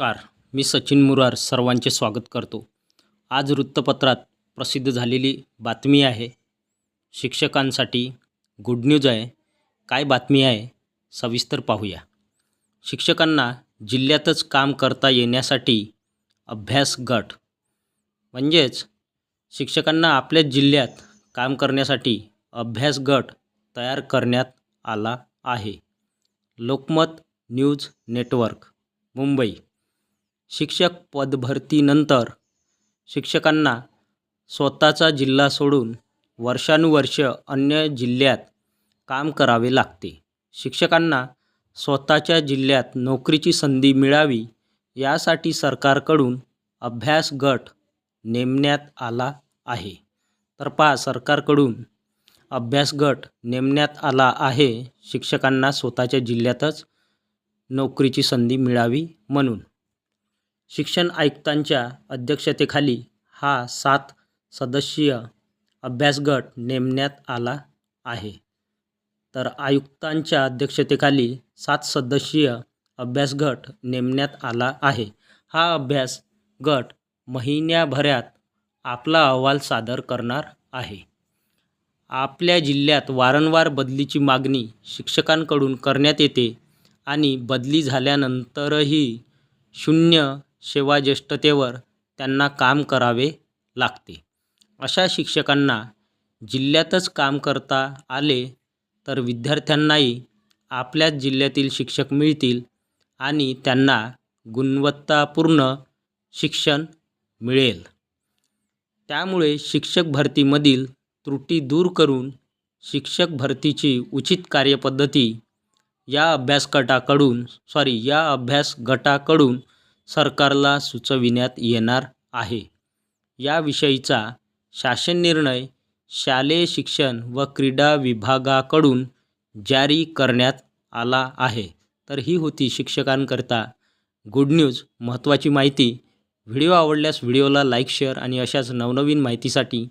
नमस्कार. मी सचिन मुरार सर्वांचे स्वागत करतो. आज वृत्तपत्रात प्रसिद्ध झालेली बातमी आहे शिक्षकांसाठी गुड न्यूज आहे. काय बातमी आहे सविस्तर पाहूया. शिक्षकांना जिल्ह्यातच काम करता येण्यासाठी अभ्यास गट. म्हणजेच शिक्षकांना आपल्या जिल्ह्यात काम करण्यासाठी अभ्यास गट तयार करण्यात आला आहे. Lokmat news network Mumbai. शिक्षक पदभरतीनंतर शिक्षकांना स्वतःचा जिल्हा सोडून वर्षानुवर्ष अन्य जिल्ह्यात काम करावे लागते. शिक्षकांना स्वतःच्या जिल्ह्यात नोकरीची संधी मिळावी यासाठी सरकारकडून अभ्यास गट नेमण्यात आला आहे. तर पहा सरकारकडून अभ्यास गट नेमण्यात आला आहे. शिक्षकांना स्वतःच्या जिल्ह्यातच नोकरीची संधी मिळावी म्हणून. शिक्षण आयुक्तांच्या अध्यक्षतेखाली हा सात सदस्यीय अभ्यासगट नेमण्यात आला आहे. तर आयुक्तांच्या अध्यक्षतेखाली सात सदस्यीय अभ्यासगट नेमण्यात आला आहे. हा अभ्यास गट महिन्याभरात आपला अहवाल सादर करणार आहे. आपल्या जिल्ह्यात वारंवार बदलीची मागणी शिक्षकांकडून करण्यात येते आणि बदली झाल्यानंतरही शून्य सेवाज्येष्ठतेवर त्यांना काम करावे लागते. अशा शिक्षकांना जिल्ह्यातच काम करता आले तर विद्यार्थ्यांनाही आपल्याच जिल्ह्यातील शिक्षक मिळतील आणि त्यांना गुणवत्तापूर्ण शिक्षण मिळेल. त्यामुळे शिक्षक भरतीमधील त्रुटी दूर करून शिक्षक भरतीची उचित कार्यपद्धती या अभ्यासगटाकडून सॉरी या अभ्यास गटाकडून सरकारला सुचविण्यात येणार आहे. याविषयीचा शासन निर्णय शालेय शिक्षण व क्रीडा विभागाकडून जारी करण्यात आला आहे. तर ही होती शिक्षकांकरता गुड न्यूज महत्त्वाची माहिती. व्हिडिओ आवडल्यास व्हिडिओला लाईक शेअर आणि अशाच नवनवीन माहितीसाठी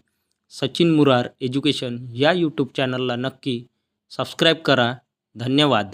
सचिन मुरार एज्युकेशन या यूट्यूब चॅनलला नक्की सबस्क्राईब करा. धन्यवाद.